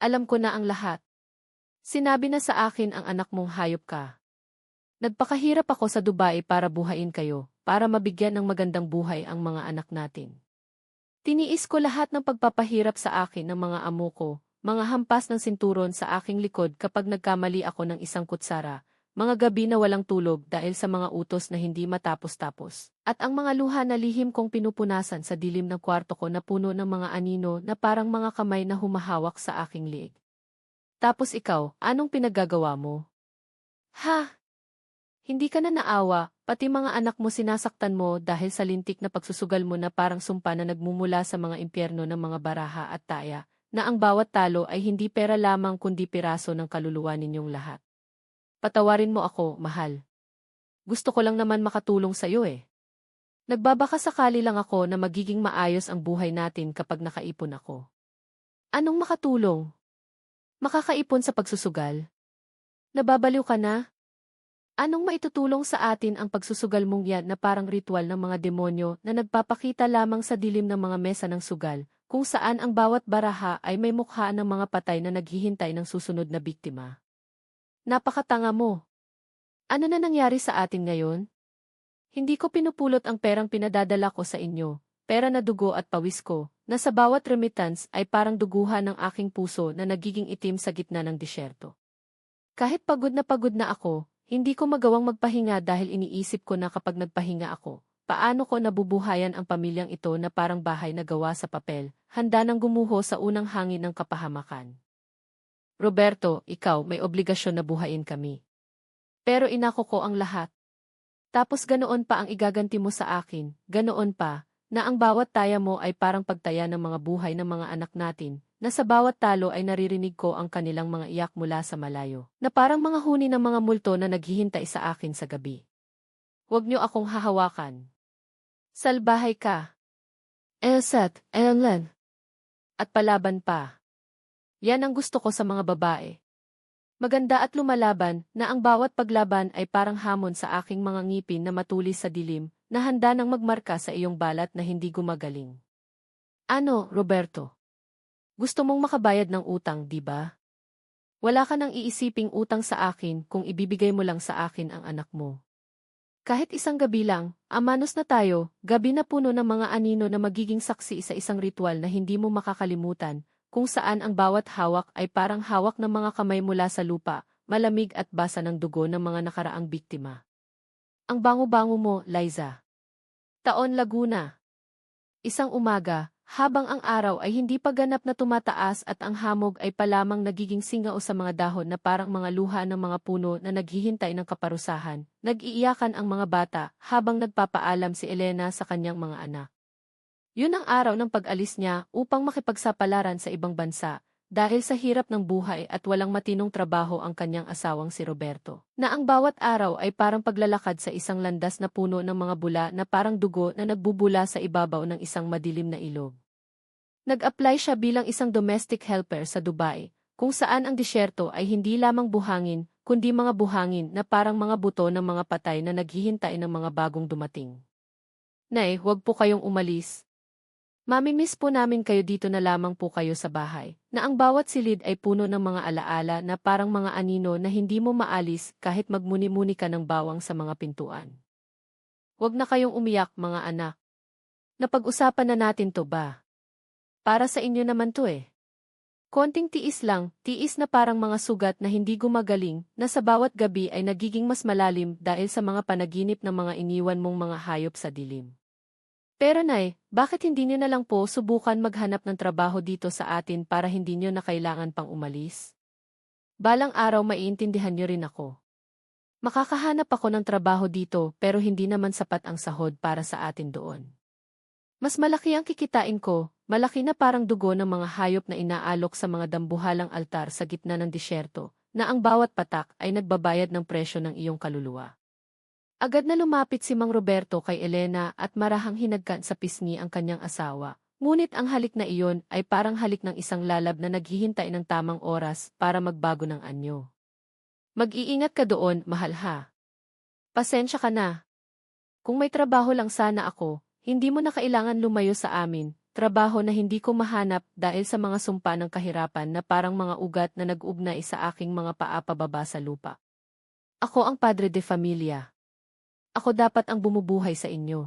Alam ko na ang lahat. Sinabi na sa akin ang anak mong hayop ka. Nagpakahirap ako sa Dubai para buhayin kayo, para mabigyan ng magandang buhay ang mga anak natin. Tiniis ko lahat ng pagpapahirap sa akin ng mga amo ko, mga hampas ng sinturon sa aking likod kapag nagkamali ako ng isang kutsara, mga gabi na walang tulog dahil sa mga utos na hindi matapos-tapos, at ang mga luha na lihim kong pinupunasan sa dilim ng kwarto ko na puno ng mga anino na parang mga kamay na humahawak sa aking liig. Tapos ikaw, anong pinaggagawa mo? Ha? Hindi ka na naawa, pati mga anak mo sinasaktan mo dahil sa lintik na pagsusugal mo na parang sumpa na nagmumula sa mga impyerno ng mga baraha at taya, na ang bawat talo ay hindi pera lamang kundi piraso ng kaluluwa ninyong lahat. Patawarin mo ako, mahal. Gusto ko lang naman makatulong sa'yo eh. Nagbabaka sakali lang ako na magiging maayos ang buhay natin kapag nakaipon ako. Anong makatulong? Makakaipon sa pagsusugal? Nababaliw ka na? Anong maitutulong sa atin ang pagsusugal mong yan na parang ritual ng mga demonyo na nagpapakita lamang sa dilim ng mga mesa ng sugal, kung saan ang bawat baraha ay may mukha ng mga patay na naghihintay ng susunod na biktima? Napakatanga mo. Ano na nangyari sa atin ngayon? Hindi ko pinupulot ang perang pinadadala ko sa inyo, pera na dugo at pawis ko, na sa bawat remittance ay parang duguhan ng aking puso na nagiging itim sa gitna ng disyerto. Kahit pagod na pagod na ako, hindi ko magawang magpahinga dahil iniisip ko na kapag nagpahinga ako, paano ko nabubuhayan ang pamilyang ito na parang bahay na gawa sa papel, handa nang gumuho sa unang hangin ng kapahamakan. Roberto, ikaw may obligasyon na buhayin kami. Pero inako ko ang lahat. Tapos ganoon pa ang igaganti mo sa akin, ganoon pa, na ang bawat taya mo ay parang pagtaya ng mga buhay ng mga anak natin, na sa bawat talo ay naririnig ko ang kanilang mga iyak mula sa malayo, na parang mga huni ng mga multo na naghihintay sa akin sa gabi. Huwag niyo akong hahawakan. Salbahay ka. Elset, Ellen. At palaban pa. Yan ang gusto ko sa mga babae. Maganda at lumalaban na ang bawat paglaban ay parang hamon sa aking mga ngipin na matulis sa dilim, na handa nang magmarka sa iyong balat na hindi gumagaling. Ano, Roberto? Gusto mong makabayad ng utang, di ba? Wala ka nang iisiping utang sa akin kung ibibigay mo lang sa akin ang anak mo. Kahit isang gabi lang, amanos na tayo, gabi na puno ng mga anino na magiging saksi sa isang ritual na hindi mo makakalimutan, kung saan ang bawat hawak ay parang hawak ng mga kamay mula sa lupa, malamig at basa ng dugo ng mga nakaraang biktima. Ang bango-bango mo, Liza. Taon Laguna. Isang umaga, habang ang araw ay hindi pa ganap na tumataas at ang hamog ay palamang nagiging singao sa mga dahon na parang mga luha ng mga puno na naghihintay ng kaparusahan, nag-iiyakan ang mga bata habang nagpapaalam si Elena sa kanyang mga anak. Yun ang araw ng pag-alis niya upang makipagsapalaran sa ibang bansa, dahil sa hirap ng buhay at walang matinong trabaho ang kanyang asawang si Roberto, na ang bawat araw ay parang paglalakad sa isang landas na puno ng mga bula na parang dugo na nagbubula sa ibabaw ng isang madilim na ilog. Nag-apply siya bilang isang domestic helper sa Dubai, kung saan ang disyerto ay hindi lamang buhangin, kundi mga buhangin na parang mga buto ng mga patay na naghihintay ng mga bagong dumating. Nay, huwag po kayong umalis, Mamimiss po namin kayo dito na lamang po kayo sa bahay, na ang bawat silid ay puno ng mga alaala na parang mga anino na hindi mo maalis kahit magmuni-muni ka ng bawang sa mga pintuan. Huwag na kayong umiyak mga anak. Napag-usapan na natin to ba? Para sa inyo naman to eh. Konting tiis lang, tiis na parang mga sugat na hindi gumagaling, na sa bawat gabi ay nagiging mas malalim dahil sa mga panaginip ng mga iniwan mong mga hayop sa dilim. Pero nay, bakit hindi niyo na lang po subukan maghanap ng trabaho dito sa atin para hindi niyo na kailangan pang umalis? Balang araw maiintindihan niyo rin ako. Makakahanap ako ng trabaho dito pero hindi naman sapat ang sahod para sa atin doon. Mas malaki ang kikitain ko, malaki na parang dugo ng mga hayop na inaalok sa mga dambuhalang altar sa gitna ng disyerto, na ang bawat patak ay nagbabayad ng presyo ng iyong kaluluwa. Agad na lumapit si Mang Roberto kay Elena at marahang hinagkan sa pisngi ang kanyang asawa. Ngunit ang halik na iyon ay parang halik ng isang lalab na naghihintay ng tamang oras para magbago ng anyo. Mag-iingat ka doon, mahal ha. Pasensya ka na. Kung may trabaho lang sana ako, hindi mo na kailangan lumayo sa amin, trabaho na hindi ko mahanap dahil sa mga sumpa ng kahirapan na parang mga ugat na nag-ugnay sa aking mga paa pababa sa lupa. Ako ang padre de familia. Ako dapat ang bumubuhay sa inyo.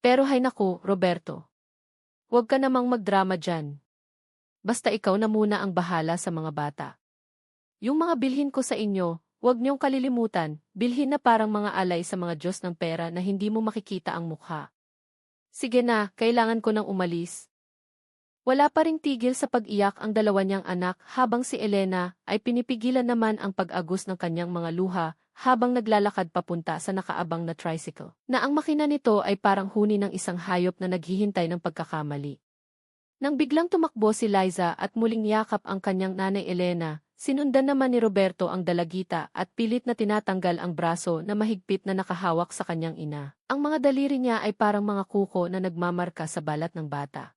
Pero hay nako, Roberto. Huwag ka namang magdrama dyan. Basta ikaw na muna ang bahala sa mga bata. Yung mga bilhin ko sa inyo, huwag niyong kalilimutan, bilhin na parang mga alay sa mga Diyos ng pera na hindi mo makikita ang mukha. Sige na, kailangan ko nang umalis. Wala pa ring tigil sa pag-iyak ang dalawa niyang anak habang si Elena ay pinipigilan naman ang pag-agos ng kanyang mga luha habang naglalakad papunta sa nakaabang na tricycle, na ang makina nito ay parang huni ng isang hayop na naghihintay ng pagkakamali. Nang biglang tumakbo si Liza at muling yakap ang kanyang nanay Elena, sinundan naman ni Roberto ang dalagita at pilit na tinatanggal ang braso na mahigpit na nakahawak sa kanyang ina. Ang mga daliri niya ay parang mga kuko na nagmamarka sa balat ng bata.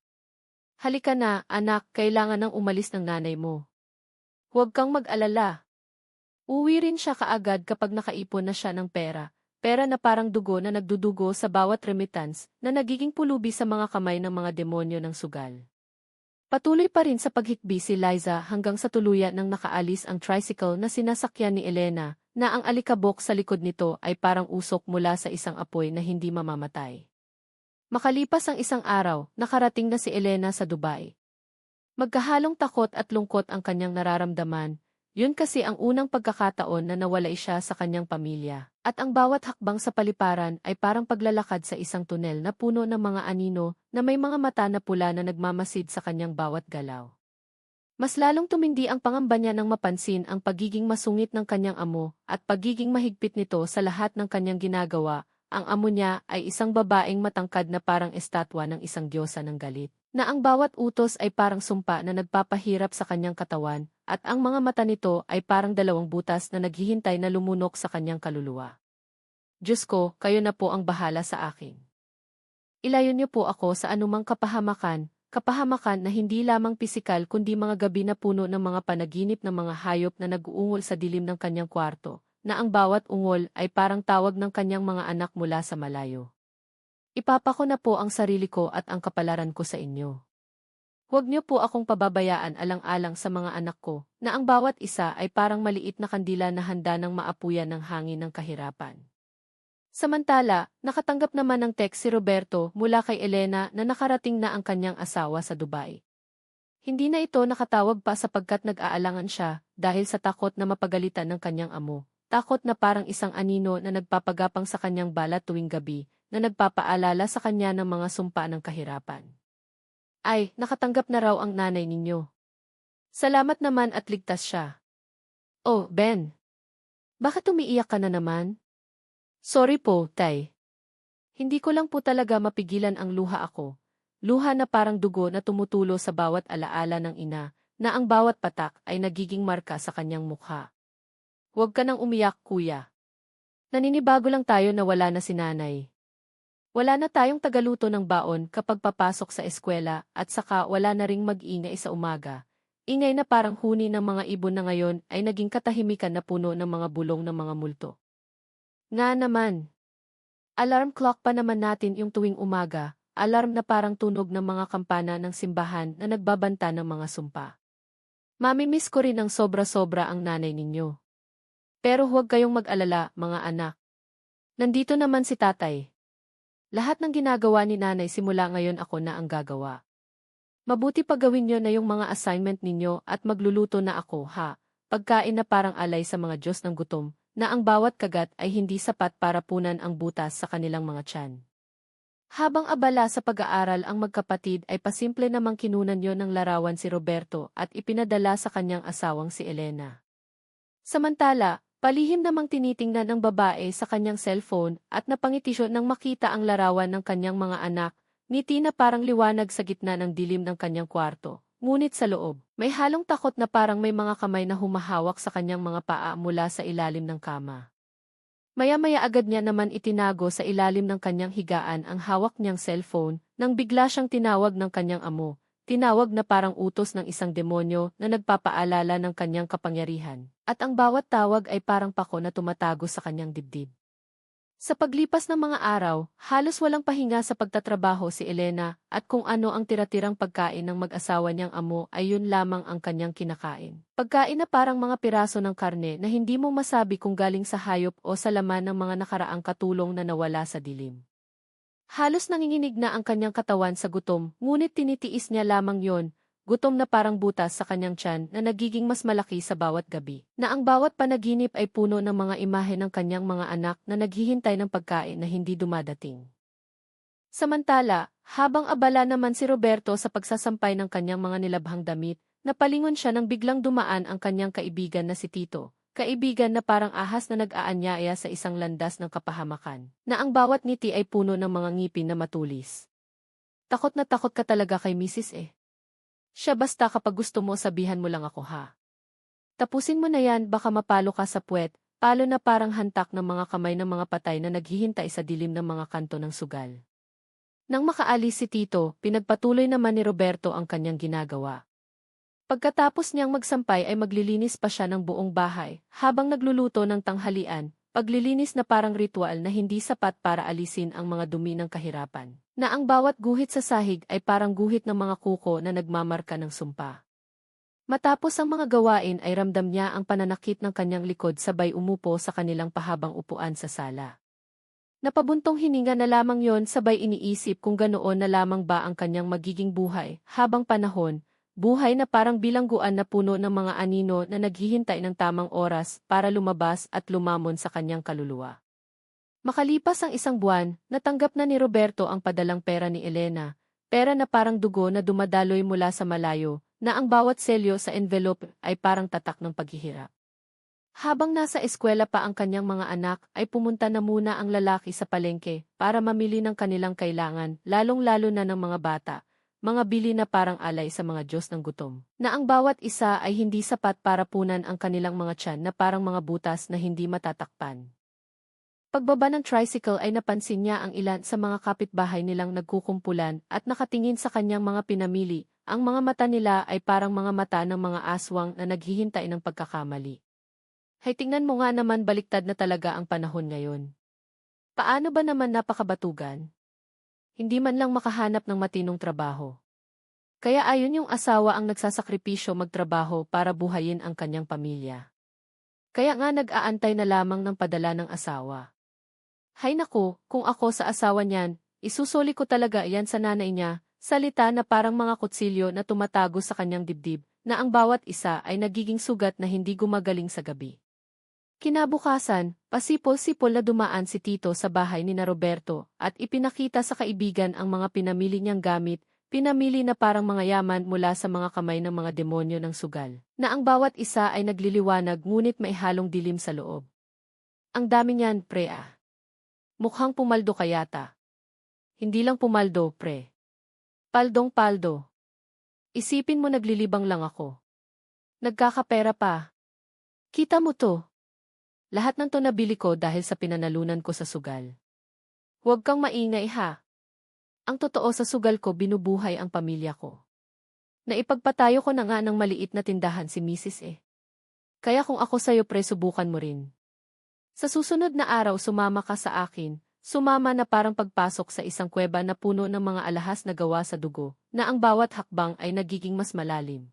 Halika na, anak, kailangan nang umalis ng nanay mo. Huwag kang mag-alala. Uwi rin siya kaagad kapag nakaipon na siya ng pera, pera na parang dugo na nagdudugo sa bawat remittance na nagiging pulubi sa mga kamay ng mga demonyo ng sugal. Patuloy pa rin sa paghikbi si Liza hanggang sa tuluyan ng nakaalis ang tricycle na sinasakyan ni Elena, na ang alikabok sa likod nito ay parang usok mula sa isang apoy na hindi mamamatay. Makalipas ang isang araw, nakarating na si Elena sa Dubai. Magkahalong takot at lungkot ang kanyang nararamdaman, yun kasi ang unang pagkakataon na nawalay siya sa kanyang pamilya, at ang bawat hakbang sa paliparan ay parang paglalakad sa isang tunel na puno ng mga anino na may mga mata na pula na nagmamasid sa kanyang bawat galaw. Mas lalong tumindi ang pangamba niya nang mapansin ang pagiging masungit ng kanyang amo at pagiging mahigpit nito sa lahat ng kanyang ginagawa. Ang amo niya ay isang babaeng matangkad na parang estatwa ng isang diyosa ng galit, na ang bawat utos ay parang sumpa na nagpapahirap sa kanyang katawan, at ang mga mata nito ay parang dalawang butas na naghihintay na lumunok sa kanyang kaluluwa. Diyos ko, kayo na po ang bahala sa akin. Ilayon niyo po ako sa anumang kapahamakan, kapahamakan na hindi lamang pisikal kundi mga gabi na puno ng mga panaginip ng mga hayop na nag-uungol sa dilim ng kanyang kwarto, na ang bawat ungol ay parang tawag ng kanyang mga anak mula sa malayo. Ipapako na po ang sarili ko at ang kapalaran ko sa inyo. Huwag niyo po akong pababayaan alang-alang sa mga anak ko, na ang bawat isa ay parang maliit na kandila na handa ng maapuyan ng hangin ng kahirapan. Samantala, nakatanggap naman ng text si Roberto mula kay Elena na nakarating na ang kanyang asawa sa Dubai. Hindi na ito nakatawag pa sapagkat nag-aalangan siya dahil sa takot na mapagalitan ng kanyang amo, takot na parang isang anino na nagpapagapang sa kanyang balat tuwing gabi, na nagpapaalala sa kanya ng mga sumpa ng kahirapan. Ay, nakatanggap na raw ang nanay ninyo. Salamat naman at ligtas siya. Oh, Ben. Bakit umiiyak ka na naman? Sorry po, Tay. Hindi ko lang po talaga mapigilan ang luha ako. Luha na parang dugo na tumutulo sa bawat alaala ng ina, na ang bawat patak ay nagiging marka sa kanyang mukha. Huwag ka nang umiyak, kuya. Naninibago lang tayo na wala na si nanay. Wala na tayong tagaluto ng baon kapag papasok sa eskwela at saka wala na ring mag-ingay sa umaga. Ingay na parang huni ng mga ibon na ngayon ay naging katahimikan na puno ng mga bulong ng mga multo. Nga naman. Alarm clock pa naman natin yung tuwing umaga, alarm na parang tunog ng mga kampana ng simbahan na nagbabanta ng mga sumpa. Mamimiss ko rin ng sobra-sobra ang nanay ninyo. Pero huwag kayong mag-alala, mga anak. Nandito naman si tatay. Lahat ng ginagawa ni nanay simula ngayon ako na ang gagawa. Mabuti pa gawin niyo na yung mga assignment ninyo at magluluto na ako, ha? Pagkain na parang alay sa mga Diyos ng gutom, na ang bawat kagat ay hindi sapat para punan ang butas sa kanilang mga tiyan. Habang abala sa pag-aaral ang magkapatid ay pasimple namang kinunan yon ng larawan si Roberto at ipinadala sa kanyang asawang si Elena. Samantala, Palihim namang tinitingnan ng babae sa kanyang cellphone at napangitisyo nang makita ang larawan ng kanyang mga anak, ngiti na parang liwanag sa gitna ng dilim ng kanyang kwarto. Ngunit sa loob, may halong takot na parang may mga kamay na humahawak sa kanyang mga paa mula sa ilalim ng kama. Maya-maya agad niya naman itinago sa ilalim ng kanyang higaan ang hawak niyang cellphone nang bigla siyang tinawag ng kanyang amo, tinawag na parang utos ng isang demonyo na nagpapaalala ng kanyang kapangyarihan, at ang bawat tawag ay parang pako na tumatago sa kanyang dibdib. Sa paglipas ng mga araw, halos walang pahinga sa pagtatrabaho si Elena at kung ano ang tiratirang pagkain ng mag-asawa niyang amo ay yun lamang ang kanyang kinakain. Pagkain na parang mga piraso ng karne na hindi mo masabi kung galing sa hayop o sa laman ng mga nakaraang katulong na nawala sa dilim. Halos nanginginig na ang kanyang katawan sa gutom, ngunit tinitiis niya lamang yon, gutom na parang butas sa kanyang tiyan na nagiging mas malaki sa bawat gabi, na ang bawat panaginip ay puno ng mga imahe ng kanyang mga anak na naghihintay ng pagkain na hindi dumadating. Samantala, habang abala naman si Roberto sa pagsasampay ng kanyang mga nilabhang damit, napalingon siya nang biglang dumaan ang kanyang kaibigan na si Tito, kaibigan na parang ahas na nag-aanyaya sa isang landas ng kapahamakan, na ang bawat ngiti ay puno ng mga ngipin na matulis. Takot na takot ka talaga kay Mrs. eh. Siya basta kapag gusto mo sabihan mo lang ako ha. Tapusin mo na yan baka mapalo ka sa puwet, palo na parang hantak ng mga kamay ng mga patay na naghihintay sa dilim ng mga kanto ng sugal. Nang makaalis si Tito, pinagpatuloy naman ni Roberto ang kanyang ginagawa. Pagkatapos niyang magsampay ay maglilinis pa siya ng buong bahay, habang nagluluto ng tanghalian, paglilinis na parang ritual na hindi sapat para alisin ang mga dumi ng kahirapan na ang bawat guhit sa sahig ay parang guhit ng mga kuko na nagmamarka ng sumpa. Matapos ang mga gawain ay ramdam niya ang pananakit ng kanyang likod sabay umupo sa kanilang pahabang upuan sa sala. Napabuntong hininga na lamang yon sabay iniisip kung ganoon na lamang ba ang kanyang magiging buhay habang panahon, buhay na parang bilangguan na puno ng mga anino na naghihintay ng tamang oras para lumabas at lumamon sa kanyang kaluluwa. Makalipas ang isang buwan, natanggap na ni Roberto ang padalang pera ni Elena, pera na parang dugo na dumadaloy mula sa malayo, na ang bawat selyo sa envelope ay parang tatak ng paghihirap. Habang nasa eskwela pa ang kanyang mga anak, ay pumunta na muna ang lalaki sa palengke para mamili ng kanilang kailangan, lalong-lalo na ng mga bata, mga bili na parang alay sa mga Diyos ng gutom, na ang bawat isa ay hindi sapat para punan ang kanilang mga tiyan na parang mga butas na hindi matatakpan. Pagbaba ng tricycle ay napansin niya ang ilan sa mga kapitbahay nilang nagkukumpulan at nakatingin sa kanyang mga pinamili. Ang mga mata nila ay parang mga mata ng mga aswang na naghihintay ng pagkakamali. Hay tingnan mo nga naman baliktad na talaga ang panahon ngayon. Paano ba naman napakabatugan? Hindi man lang makahanap ng matinong trabaho. Kaya ayon yung asawa ang nagsasakripisyo magtrabaho para buhayin ang kanyang pamilya. Kaya nga nag-aantay na lamang ng padala ng asawa. Hay nako, kung ako sa asawa niyan, isusuli ko talaga yan sa nanay niya, salita na parang mga kutsilyo na tumatago sa kanyang dibdib, na ang bawat isa ay nagiging sugat na hindi gumagaling sa gabi. Kinabukasan, pasipol-sipol na dumaan si Tito sa bahay ni na Roberto at ipinakita sa kaibigan ang mga pinamili niyang gamit, pinamili na parang mga yaman mula sa mga kamay ng mga demonyo ng sugal, na ang bawat isa ay nagliliwanag ngunit may halong dilim sa loob. Ang dami niyan, prea. Mukhang pumaldo ka yata. Hindi lang pumaldo, pre. Paldong-paldo. Isipin mo naglilibang lang ako. Nagkakapera pa. Kita mo to. Lahat ng to nabili ko dahil sa pinanalunan ko sa sugal. Huwag kang maingay ha. Ang totoo sa sugal ko binubuhay ang pamilya ko. Naipagpatayo ko na nga ng maliit na tindahan si Mrs. E. Kaya kung ako sa'yo pre subukan mo rin. Sa susunod na araw sumama ka sa akin, sumama na parang pagpasok sa isang kuweba na puno ng mga alahas na gawa sa dugo, na ang bawat hakbang ay nagiging mas malalim.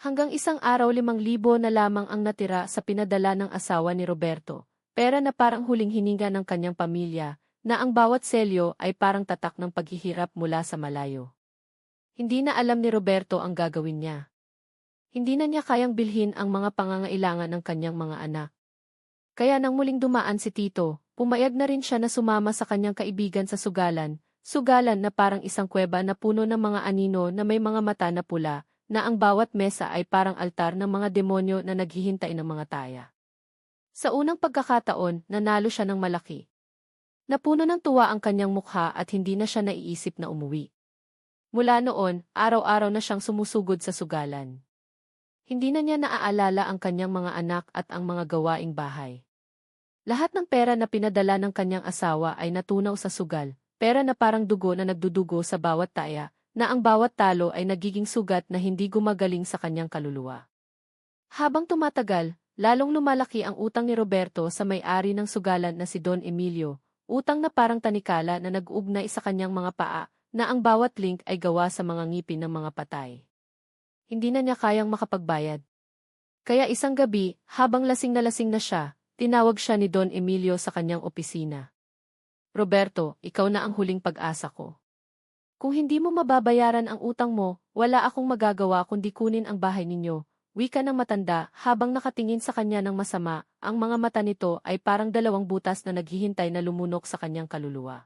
Hanggang isang araw limang libo na lamang ang natira sa pinadala ng asawa ni Roberto, pera na parang huling hininga ng kanyang pamilya, na ang bawat selyo ay parang tatak ng paghihirap mula sa malayo. Hindi na alam ni Roberto ang gagawin niya. Hindi na niya kayang bilhin ang mga pangangailangan ng kanyang mga anak. Kaya nang muling dumaan si Tito, pumayag na rin siya na sumama sa kanyang kaibigan sa sugalan, sugalan na parang isang kuweba na puno ng mga anino na may mga mata na pula, na ang bawat mesa ay parang altar ng mga demonyo na naghihintay ng mga taya. Sa unang pagkakataon, nanalo siya ng malaki. Napuno ng tuwa ang kanyang mukha at hindi na siya naiisip na umuwi. Mula noon, araw-araw na siyang sumusugod sa sugalan. Hindi na niya naaalala ang kanyang mga anak at ang mga gawaing bahay. Lahat ng pera na pinadala ng kanyang asawa ay natunaw sa sugal, pera na parang dugo na nagdudugo sa bawat taya, na ang bawat talo ay nagiging sugat na hindi gumagaling sa kanyang kaluluwa. Habang tumatagal, lalong lumalaki ang utang ni Roberto sa may-ari ng sugalan na si Don Emilio, utang na parang tanikala na nag-ugnay sa kanyang mga paa, na ang bawat link ay gawa sa mga ngipin ng mga patay. Hindi na niya kayang makapagbayad. Kaya isang gabi, habang lasing na lasing na siya, tinawag siya ni Don Emilio sa kanyang opisina. Roberto, ikaw na ang huling pag-asa ko. Kung hindi mo mababayaran ang utang mo, wala akong magagawa kundi kunin ang bahay ninyo, wika ng matanda habang nakatingin sa kanya ng masama, ang mga mata nito ay parang dalawang butas na naghihintay na lumunok sa kanyang kaluluwa.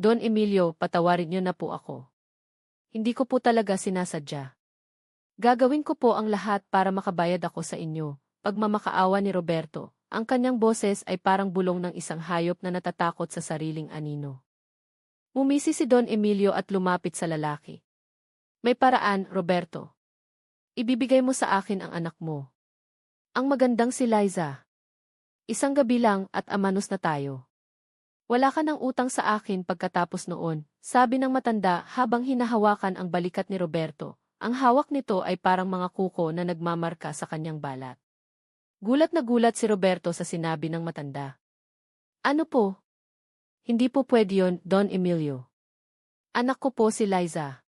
Don Emilio, patawarin niyo na po ako. Hindi ko po talaga sinasadya. Gagawin ko po ang lahat para makabayad ako sa inyo, pagmamakaawa ni Roberto, ang kanyang boses ay parang bulong ng isang hayop na natatakot sa sariling anino. Umisi si Don Emilio at lumapit sa lalaki. May paraan, Roberto. Ibibigay mo sa akin ang anak mo. Ang magandang si Liza. Isang gabi lang at amanos na tayo. Wala ka ng utang sa akin pagkatapos noon, sabi ng matanda habang hinahawakan ang balikat ni Roberto. Ang hawak nito ay parang mga kuko na nagmamarka sa kanyang balat. Gulat na gulat si Roberto sa sinabi ng matanda. Ano po? Hindi po pwede yon, Don Emilio. Anak ko po si Liza.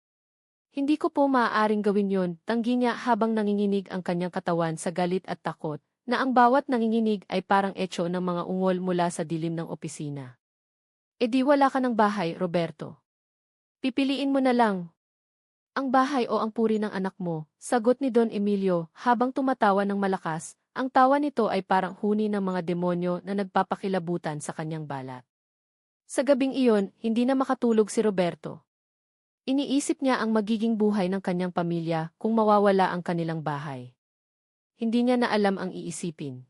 Hindi ko po maaaring gawin yon, tanggi niya habang nanginginig ang kanyang katawan sa galit at takot, na ang bawat nanginginig ay parang etso ng mga ungol mula sa dilim ng opisina. E di wala ka ng bahay, Roberto. Pipiliin mo na lang. Ang bahay o ang puri ng anak mo, sagot ni Don Emilio habang tumatawa ng malakas, ang tawa nito ay parang huni ng mga demonyo na nagpapakilabutan sa kanyang balat. Sa gabing iyon, hindi na makatulog si Roberto. Iniisip niya ang magiging buhay ng kanyang pamilya kung mawawala ang kanilang bahay. Hindi niya na alam ang iisipin.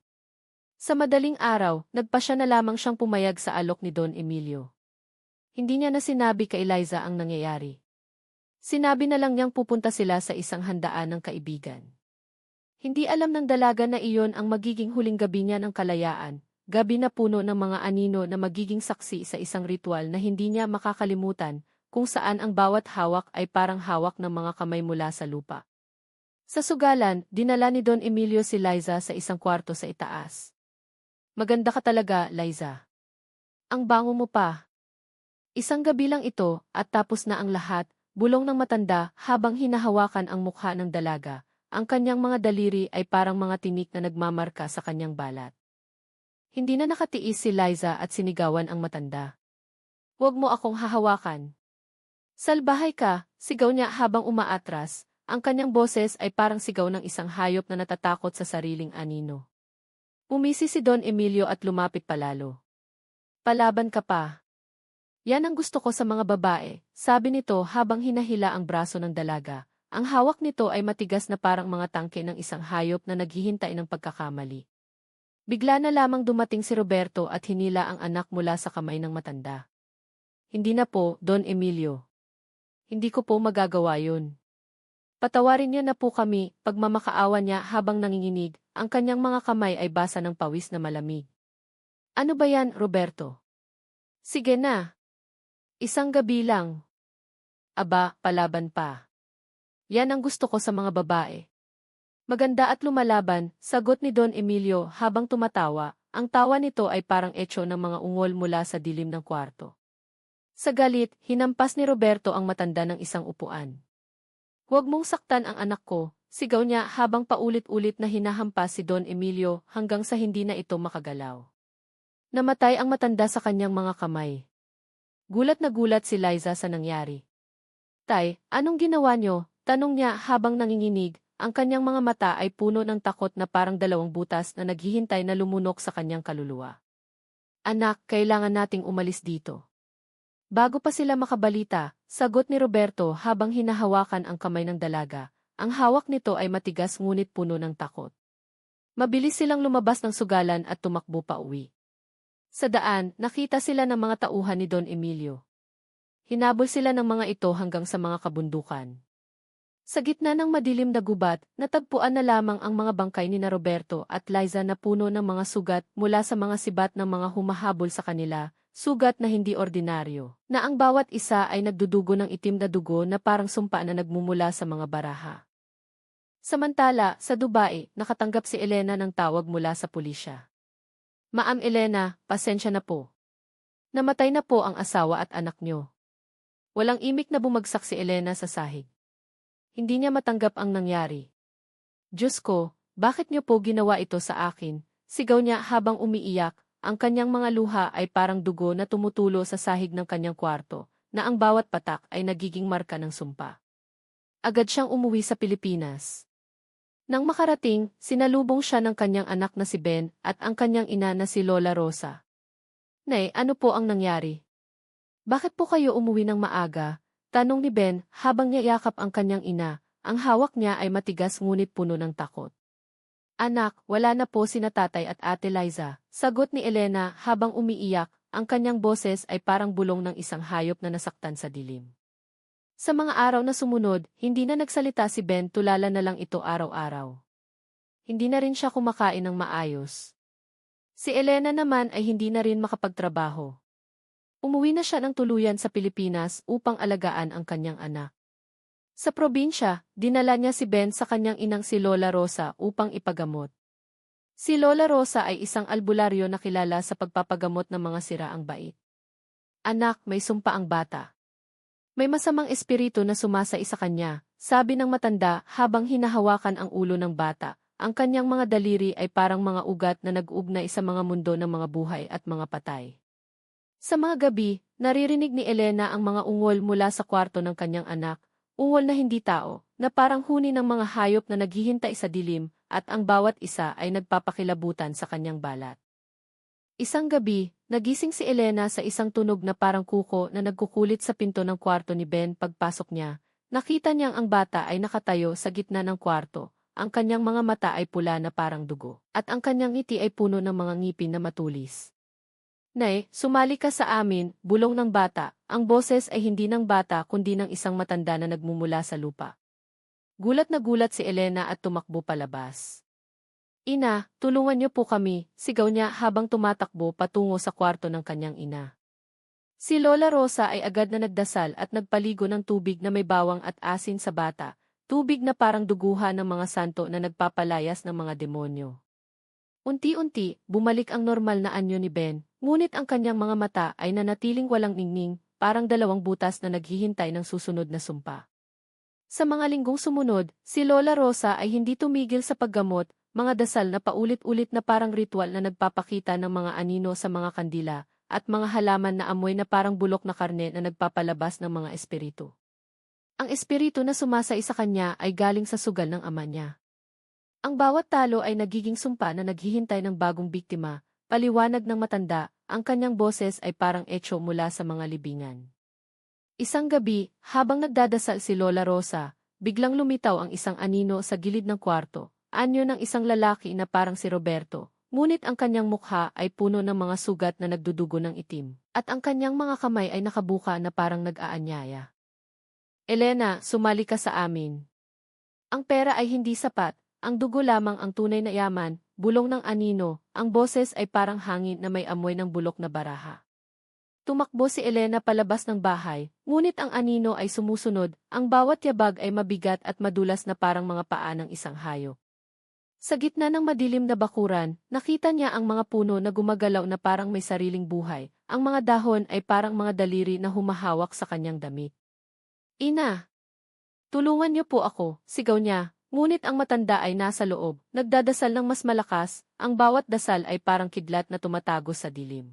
Sa madaling araw, nagpa na lamang siyang pumayag sa alok ni Don Emilio. Hindi niya na sinabi kay Eliza ang nangyayari. Sinabi na lang niyang pupunta sila sa isang handaan ng kaibigan. Hindi alam ng dalaga na iyon ang magiging huling gabi niya ng kalayaan, gabi na puno ng mga anino na magiging saksi sa isang ritual na hindi niya makakalimutan, kung saan ang bawat hawak ay parang hawak ng mga kamay mula sa lupa. Sa sugalan, dinala ni Don Emilio si Liza sa isang kwarto sa itaas. Maganda ka talaga, Liza. Ang bango mo pa. Isang gabi lang ito, at tapos na ang lahat, bulong ng matanda habang hinahawakan ang mukha ng dalaga. Ang kanyang mga daliri ay parang mga tinik na nagmamarka sa kanyang balat. Hindi na nakatiis si Liza at sinigawan ang matanda. Huwag mo akong hahawakan. Salbahay ka, sigaw niya habang umaatras, ang kanyang boses ay parang sigaw ng isang hayop na natatakot sa sariling anino. Umisi si Don Emilio at lumapit palalo. Palaban ka pa. Yan ang gusto ko sa mga babae, sabi nito habang hinahila ang braso ng dalaga. Ang hawak nito ay matigas na parang mga tangke ng isang hayop na naghihintay ng pagkakamali. Bigla na lamang dumating si Roberto at hinila ang anak mula sa kamay ng matanda. Hindi na po, Don Emilio. Hindi ko po magagawa yun. Patawarin niya na po kami, pagmamakaawa niya habang nanginginig, ang kanyang mga kamay ay basa ng pawis na malamig. Ano ba yan, Roberto? Sige na. Isang gabi lang. Aba, palaban pa. Yan ang gusto ko sa mga babae. Maganda at lumalaban, sagot ni Don Emilio habang tumatawa, ang tawa nito ay parang etso ng mga ungol mula sa dilim ng kwarto. Sa galit, hinampas ni Roberto ang matanda ng isang upuan. Huwag mong saktan ang anak ko, sigaw niya habang paulit-ulit na hinahampas si Don Emilio hanggang sa hindi na ito makagalaw. Namatay ang matanda sa kanyang mga kamay. Gulat na gulat si Liza sa nangyari. Tay, anong ginawa niyo? Tanong niya habang nanginginig, ang kanyang mga mata ay puno ng takot na parang dalawang butas na naghihintay na lumunok sa kanyang kaluluwa. Anak, kailangan nating umalis dito. Bago pa sila makabalita, sagot ni Roberto habang hinahawakan ang kamay ng dalaga. Ang hawak nito ay matigas ngunit puno ng takot. Mabilis silang lumabas ng sugalan at tumakbo pa uwi. Sa daan, nakita sila ng mga tauhan ni Don Emilio. Hinabol sila ng mga ito hanggang sa mga kabundukan. Sa gitna ng madilim na gubat, natagpuan na lamang ang mga bangkay ni na Roberto at Liza na puno ng mga sugat mula sa mga sibat ng mga humahabol sa kanila, sugat na hindi ordinaryo, na ang bawat isa ay nagdudugo ng itim na dugo na parang sumpa na nagmumula sa mga baraha. Samantala, sa Dubai, nakatanggap si Elena ng tawag mula sa pulisya. Maam Elena, pasensya na po. Namatay na po ang asawa at anak niyo. Walang imik na bumagsak si Elena sa sahig. Hindi niya matanggap ang nangyari. Diyos ko, bakit niyo po ginawa ito sa akin? Sigaw niya habang umiiyak, ang kanyang mga luha ay parang dugo na tumutulo sa sahig ng kanyang kwarto, na ang bawat patak ay nagiging marka ng sumpa. Agad siyang umuwi sa Pilipinas. Nang makarating, sinalubong siya ng kanyang anak na si Ben at ang kanyang ina na si Lola Rosa. Nay, ano po ang nangyari? Bakit po kayo umuwi ng maaga? Tanong ni Ben habang niya yakap ang kanyang ina. Ang hawak niya ay matigas ngunit puno ng takot. Anak, wala na po sina tatay at ate Liza. Sagot ni Elena habang umiiyak, ang kanyang boses ay parang bulong ng isang hayop na nasaktan sa dilim. Sa mga araw na sumunod, hindi na nagsalita si Ben tulala na lang ito araw-araw. Hindi na rin siya kumakain ng maayos. Si Elena naman ay hindi na rin makapagtrabaho. Umuwi na siya ng tuluyan sa Pilipinas upang alagaan ang kanyang anak. Sa probinsya, dinala niya si Ben sa kanyang inang si Lola Rosa upang ipagamot. Si Lola Rosa ay isang albularyo na kilala sa pagpapagamot ng mga siraang bait. Anak, may sumpa ang bata. May masamang espiritu na sumasai sa kanya, sabi ng matanda habang hinahawakan ang ulo ng bata. Ang kanyang mga daliri ay parang mga ugat na nag-ugnay sa mga mundo ng mga buhay at mga patay. Sa mga gabi, naririnig ni Elena ang mga ungol mula sa kwarto ng kanyang anak, ungol na hindi tao, na parang huni ng mga hayop na naghihintay sa dilim, at ang bawat isa ay nagpapakilabutan sa kanyang balat. Isang gabi, nagising si Elena sa isang tunog na parang kuko na nagkukulit sa pinto ng kwarto ni Ben pagpasok niya. Nakita niyang ang bata ay nakatayo sa gitna ng kwarto, ang kanyang mga mata ay pula na parang dugo, at ang kanyang ngiti ay puno ng mga ngipin na matulis. Nay, sumali ka sa amin, bulong ng bata, ang boses ay hindi ng bata kundi ng isang matanda na nagmumula sa lupa. Gulat na gulat si Elena at tumakbo palabas. Ina, tulungan niyo po kami, sigaw niya habang tumatakbo patungo sa kwarto ng kanyang ina. Si Lola Rosa ay agad na nagdasal at nagpaligo ng tubig na may bawang at asin sa bata, tubig na parang duguhan ng mga santo na nagpapalayas ng mga demonyo. Unti-unti, bumalik ang normal na anyo ni Ben, ngunit ang kanyang mga mata ay nanatiling walang ningning, parang dalawang butas na naghihintay ng susunod na sumpa. Sa mga linggong sumunod, si Lola Rosa ay hindi tumigil sa paggamot, mga dasal na paulit-ulit na parang ritual na nagpapakita ng mga anino sa mga kandila, at mga halaman na amoy na parang bulok na karne na nagpapalabas ng mga espiritu. Ang espiritu na sumasay sa kanya ay galing sa sugal ng ama niya. Ang bawat talo ay nagiging sumpa na naghihintay ng bagong biktima, paliwanag ng matanda, ang kanyang boses ay parang echo mula sa mga libingan. Isang gabi, habang nagdadasal si Lola Rosa, biglang lumitaw ang isang anino sa gilid ng kwarto, anyo ng isang lalaki na parang si Roberto, ngunit ang kanyang mukha ay puno ng mga sugat na nagdudugo ng itim, at ang kanyang mga kamay ay nakabuka na parang nag-aanyaya. Elena, sumali ka sa amin. Ang pera ay hindi sapat, ang dugo lamang ang tunay na yaman, bulong ng anino, ang boses ay parang hangin na may amoy ng bulok na baraha. Tumakbo si Elena palabas ng bahay, ngunit ang anino ay sumusunod, ang bawat yabag ay mabigat at madulas na parang mga paa ng isang hayop. Sa gitna ng madilim na bakuran, nakita niya ang mga puno na gumagalaw na parang may sariling buhay, ang mga dahon ay parang mga daliri na humahawak sa kanyang damit. Ina! Tulungan niyo po ako, sigaw niya, Ngunit ang matanda ay nasa loob, nagdadasal ng mas malakas, ang bawat dasal ay parang kidlat na tumatago sa dilim.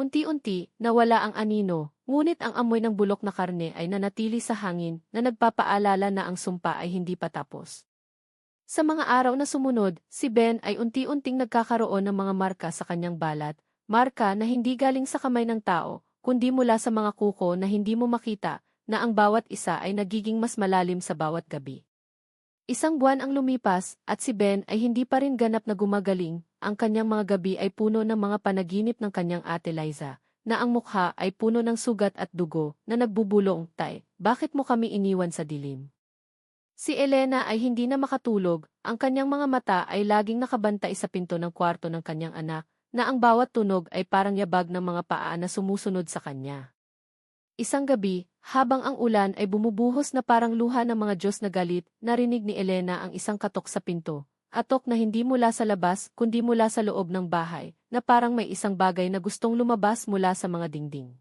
Unti-unti, nawala ang anino, ngunit ang amoy ng bulok na karne ay nanatili sa hangin na nagpapaalala na ang sumpa ay hindi pa tapos. Sa mga araw na sumunod, si Ben ay unti-unting nagkakaroon ng mga marka sa kanyang balat, marka na hindi galing sa kamay ng tao, kundi mula sa mga kuko na hindi mo makita, na ang bawat isa ay nagiging mas malalim sa bawat gabi. Isang buwan ang lumipas, at si Ben ay hindi pa rin ganap na gumagaling, ang kanyang mga gabi ay puno ng mga panaginip ng kanyang ate Liza, na ang mukha ay puno ng sugat at dugo, na nagbubulong, Tay, bakit mo kami iniwan sa dilim? Si Elena ay hindi na makatulog, ang kanyang mga mata ay laging nakabantay sa pinto ng kwarto ng kanyang anak, na ang bawat tunog ay parang yabag ng mga paa na sumusunod sa kanya. Isang gabi, habang ang ulan ay bumubuhos na parang luha ng mga Diyos na galit, narinig ni Elena ang isang katok sa pinto. Atok na hindi mula sa labas, kundi mula sa loob ng bahay, na parang may isang bagay na gustong lumabas mula sa mga dingding.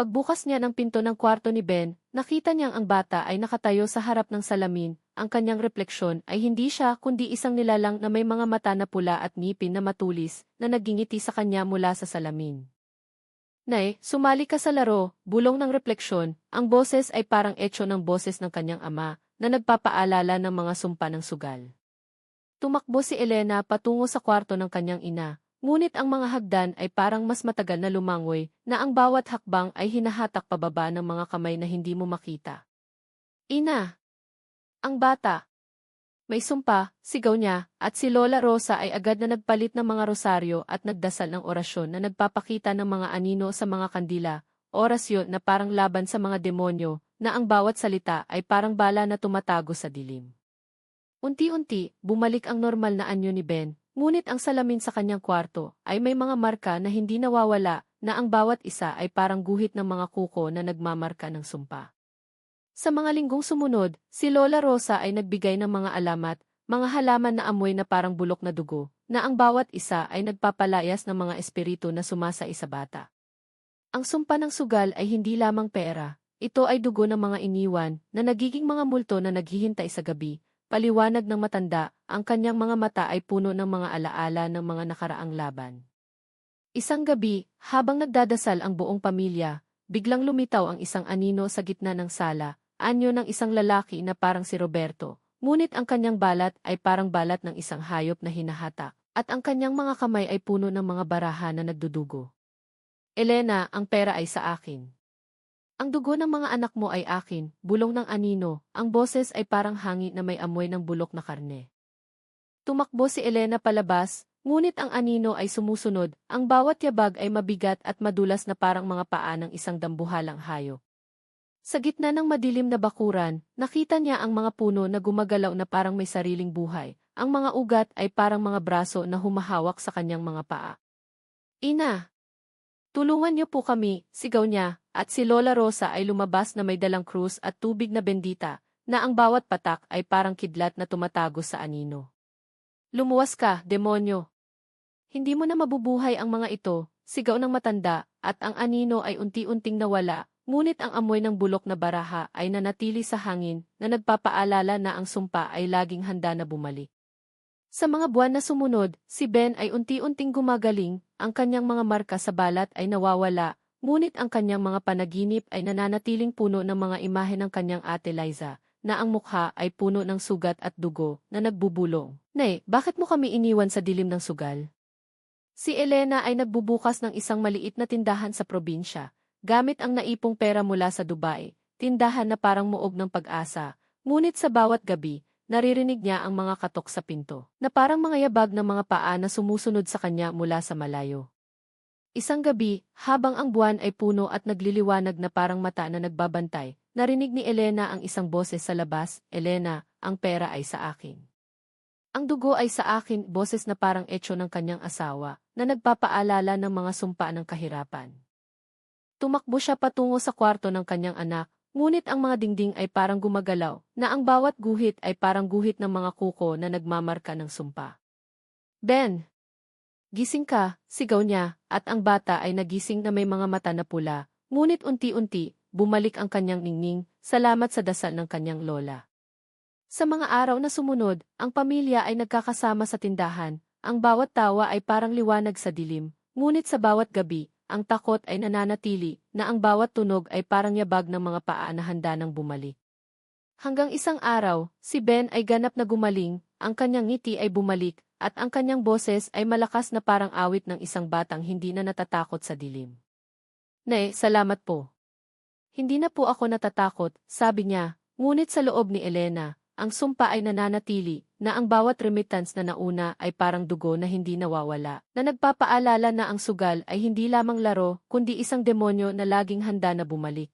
Pagbukas niya ng pinto ng kwarto ni Ben, nakita niyang ang bata ay nakatayo sa harap ng salamin, ang kanyang refleksyon ay hindi siya kundi isang nilalang na may mga mata na pula at ngipin na matulis na nagingiti sa kanya mula sa salamin. Nay, sumali ka sa laro, bulong ng refleksyon, ang boses ay parang etyo ng boses ng kanyang ama, na nagpapaalala ng mga sumpa ng sugal. Tumakbo si Elena patungo sa kwarto ng kanyang ina, ngunit ang mga hagdan ay parang mas matagal na lumangoy, na ang bawat hakbang ay hinahatak pababa ng mga kamay na hindi mo makita. Ina! Ang bata! May sumpa, sigaw niya, at si Lola Rosa ay agad na nagpalit ng mga rosaryo at nagdasal ng orasyon na nagpapakita ng mga anino sa mga kandila, orasyon na parang laban sa mga demonyo, na ang bawat salita ay parang bala na tumatago sa dilim. Unti-unti, bumalik ang normal na anyo ni Ben, ngunit ang salamin sa kanyang kwarto ay may mga marka na hindi nawawala, na ang bawat isa ay parang guhit ng mga kuko na nagmamarka ng sumpa. Sa mga linggong sumunod, si Lola Rosa ay nagbigay ng mga alamat, mga halaman na amoy na parang bulok na dugo, na ang bawat isa ay nagpapalayas ng mga espiritu na sumasa sa bata. Ang sumpa ng sugal ay hindi lamang pera, ito ay dugo ng mga iniwan na nagiging mga multo na naghihintay sa gabi, paliwanag ng matanda, ang kanyang mga mata ay puno ng mga alaala ng mga nakaraang laban. Isang gabi, habang nagdadasal ang buong pamilya, biglang lumitaw ang isang anino sa gitna ng sala, anyo ng isang lalaki na parang si Roberto, ngunit ang kanyang balat ay parang balat ng isang hayop na hinahatak, at ang kanyang mga kamay ay puno ng mga baraha na nagdudugo. Elena, ang pera ay sa akin. Ang dugo ng mga anak mo ay akin, bulong ng anino, ang boses ay parang hangin na may amoy ng bulok na karne. Tumakbo si Elena palabas, ngunit ang anino ay sumusunod, ang bawat yabag ay mabigat at madulas na parang mga paa ng isang dambuhalang hayop. Sa gitna ng madilim na bakuran, nakita niya ang mga puno na gumagalaw na parang may sariling buhay. Ang mga ugat ay parang mga braso na humahawak sa kanyang mga paa. Ina! Tulungan niyo po kami, sigaw niya, at si Lola Rosa ay lumabas na may dalang krus at tubig na bendita, na ang bawat patak ay parang kidlat na tumatago sa anino. Lumuwas ka, demonyo! Hindi mo na mabubuhay ang mga ito, sigaw ng matanda, at ang anino ay unti-unting nawala, Ngunit ang amoy ng bulok na baraha ay nanatili sa hangin na nagpapaalala na ang sumpa ay laging handa na bumalik. Sa mga buwan na sumunod, si Ben ay unti-unting gumagaling, ang kanyang mga marka sa balat ay nawawala, ngunit ang kanyang mga panaginip ay nananatiling puno ng mga imahe ng kanyang ate Liza, na ang mukha ay puno ng sugat at dugo na nagbubulong. Nay, bakit mo kami iniwan sa dilim ng sugal? Si Elena ay nagbubukas ng isang maliit na tindahan sa probinsya, gamit ang naipong pera mula sa Dubai, tindahan na parang muog ng pag-asa, ngunit sa bawat gabi, naririnig niya ang mga katok sa pinto, na parang mga yabag ng mga paa na sumusunod sa kanya mula sa malayo. Isang gabi, habang ang buwan ay puno at nagliliwanag na parang mata na nagbabantay, narinig ni Elena ang isang boses sa labas, Elena, ang pera ay sa akin. Ang dugo ay sa akin, boses na parang etyo ng kanyang asawa, na nagpapaalala ng mga sumpa ng kahirapan. Tumakbo siya patungo sa kwarto ng kanyang anak, ngunit ang mga dingding ay parang gumagalaw, na ang bawat guhit ay parang guhit ng mga kuko na nagmamarka ng sumpa. Ben! Gising ka, sigaw niya, at ang bata ay nagising na may mga mata na pula, ngunit unti-unti, bumalik ang kanyang ningning, salamat sa dasal ng kanyang lola. Sa mga araw na sumunod, ang pamilya ay nagkakasama sa tindahan, ang bawat tawa ay parang liwanag sa dilim, ngunit sa bawat gabi, ang takot ay nananatili, na ang bawat tunog ay parang yabag ng mga paa na handa ng bumalik. Hanggang isang araw, si Ben ay ganap na gumaling, ang kanyang ngiti ay bumalik, at ang kanyang boses ay malakas na parang awit ng isang batang hindi na natatakot sa dilim. Ne, salamat po. Hindi na po ako natatakot, sabi niya, ngunit sa loob ni Elena, ang sumpa ay nananatili, na ang bawat remittance na nauna ay parang dugo na hindi nawawala, na nagpapaalala na ang sugal ay hindi lamang laro, kundi isang demonyo na laging handa na bumalik.